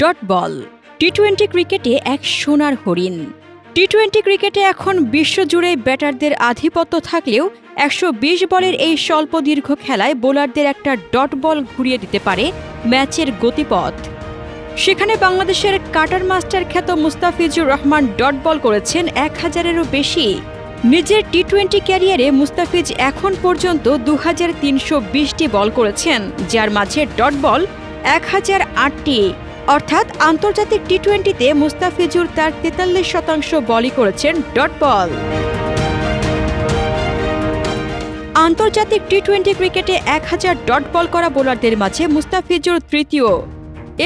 Dot ball. T twenty ক্রিকেটে এক সোনার হরিণ। টি টোয়েন্টি ক্রিকেটে এখন বিশ্বজুড়ে ব্যাটারদের আধিপত্য থাকলেও একশো বিশ বলের এই স্বল্প দীর্ঘ খেলায় বোলারদের একটা ডট বল ঘুরিয়ে দিতে পারে ম্যাচের গতিপথ। সেখানে বাংলাদেশের কাটার মাস্টার খ্যাত মুস্তাফিজুর রহমান ডট বল করেছেন এক হাজারেরও বেশি। নিজের টি টোয়েন্টি ক্যারিয়ারে মুস্তাফিজ এখন পর্যন্ত দু হাজার বল করেছেন, যার মাঝে ডট বল এক হাজার আটটি। অর্থাৎ আন্তর্জাতিক টি টোয়েন্টিতে মুস্তাফিজুর তার তেতাল্লিশ শতাংশ বলই করেছেন ডট বল। আন্তর্জাতিক টি টোয়েন্টি ক্রিকেটে এক হাজার ডট বল করা বোলারদের মাঝে মুস্তাফিজুর তৃতীয়।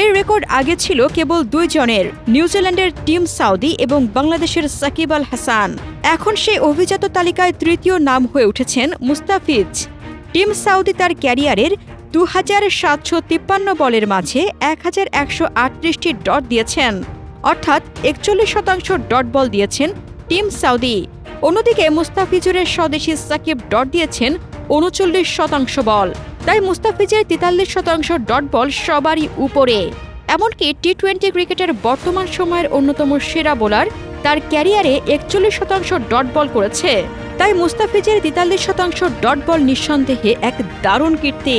এর রেকর্ড আগে ছিল কেবল দুইজনের নিউজিল্যান্ডের টিম সাউদি এবং বাংলাদেশের সাকিব আল হাসান। এখন সেই অভিজাত তালিকায় তৃতীয় নাম হয়ে উঠেছেন মুস্তাফিজ। টিম সাউদি তার ক্যারিয়ারের দু হাজার সাতশো তিপ্পান্ন বলের মাঝে এক হাজার একশো আটত্রিশটি ডট দিয়েছেন। অর্থাৎ একচল্লিশ শতাংশ ডট বল দিয়েছেন টিম সাউদি। অন্যদিকে মুস্তাফিজুরের স্বদেশী সাকিব ডট দিয়েছেন উনচল্লিশ শতাংশ বল। তাই মুস্তাফিজের তেতাল্লিশ শতাংশ ডট বল সবারই উপরে। এমনকি টি টোয়েন্টি ক্রিকেটের বর্তমান সময়ের অন্যতম সেরা বোলার তার ক্যারিয়ারে একচল্লিশ শতাংশ ডট বল করেছে। তাই মুস্তাফিজের তেতাল্লিশ শতাংশ ডট বল নিঃসন্দেহে এক দারুণ কীর্তি।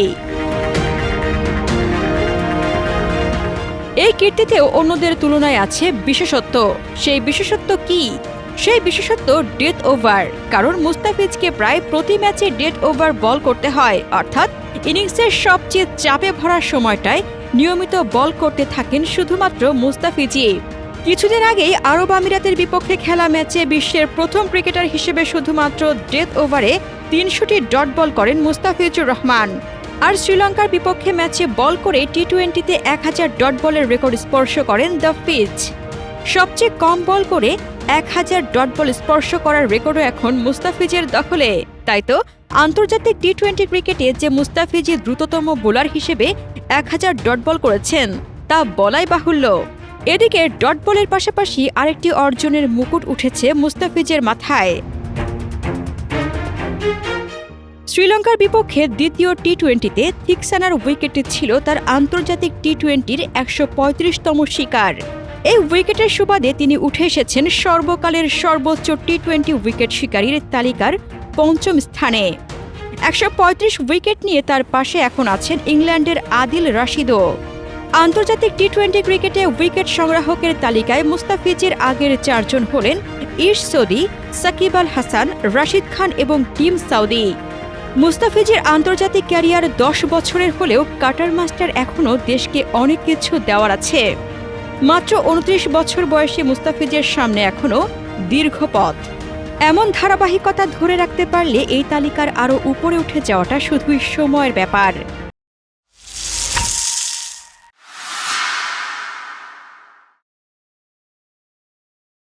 এই কীর্তিতেও অন্যদের তুলনায় আছে বিশেষত্ব। সেই বিশেষত্ব কি? সেই বিশেষত্ব ডেথ ওভার কারণ মুস্তাফিজকে প্রায় প্রতি ম্যাচে ডেথ ওভার বল করতে হয়। অর্থাৎ ইনিংসের সবচেয়ে চাপে ভরা সময়টায় নিয়মিত বল করতে থাকেন শুধুমাত্র মুস্তাফিজি কিছুদিন আগেই আরব আমিরাতের বিপক্ষে খেলা ম্যাচে বিশ্বের প্রথম ক্রিকেটার হিসেবে শুধুমাত্র ডেথ ওভারে তিনশোটি ডট বল করেন মুস্তাফিজুর রহমান। আর শ্রীলঙ্কার বিপক্ষে ম্যাচে বল করে টি টোয়েন্টিতে এক হাজার ডট বলের রেকর্ড স্পর্শ করেন দ্য পিচ সবচেয়ে কম বল করে এক হাজার ডট বল স্পর্শ করার রেকর্ডও এখন মুস্তাফিজের দখলে। তাই তো, আন্তর্জাতিক টি টোয়েন্টি ক্রিকেটে যে মুস্তাফিজি দ্রুততম বোলার হিসেবে এক হাজার ডট বল করেছেন, তা বলাই বাহুল্য। এদিকে ডট বলের পাশাপাশি আরেকটি অর্জনের মুকুট উঠেছে মুস্তাফিজের মাথায়। শ্রীলঙ্কার বিপক্ষে দ্বিতীয় টি টোয়েন্টিতে থিকসানার উইকেটটি ছিল তার আন্তর্জাতিক টি টোয়েন্টির একশো পঁয়ত্রিশতম শিকার। এই উইকেটের সুবাদে তিনি উঠে এসেছেন সর্বকালের সর্বোচ্চ টি টোয়েন্টি উইকেট শিকারীর তালিকার পঞ্চম স্থানে। একশো পঁয়ত্রিশ উইকেট নিয়ে তার পাশে এখন আছেন ইংল্যান্ডের আদিল রাশিদও। আন্তর্জাতিক টি টোয়েন্টি ক্রিকেটে উইকেট সংগ্রাহকের তালিকায় মুস্তাফিজের আগের চারজন হলেন ইশ সৌদি সাকিব আল হাসান, রাশিদ খান এবং টিম সাউদি। মুস্তাফিজের আন্তর্জাতিক ক্যারিয়ার দশ বছরের হলেও কাটার মাস্টার এখনও দেশকে অনেক কিছু দেওয়ার আছে। মাত্র উনত্রিশ বছর বয়সে মুস্তাফিজের সামনে এখনও দীর্ঘ পথ। এমন ধারাবাহিকতা ধরে রাখতে পারলে এই তালিকার আরও উপরে উঠে যাওয়াটা শুধুই সময়ের ব্যাপার।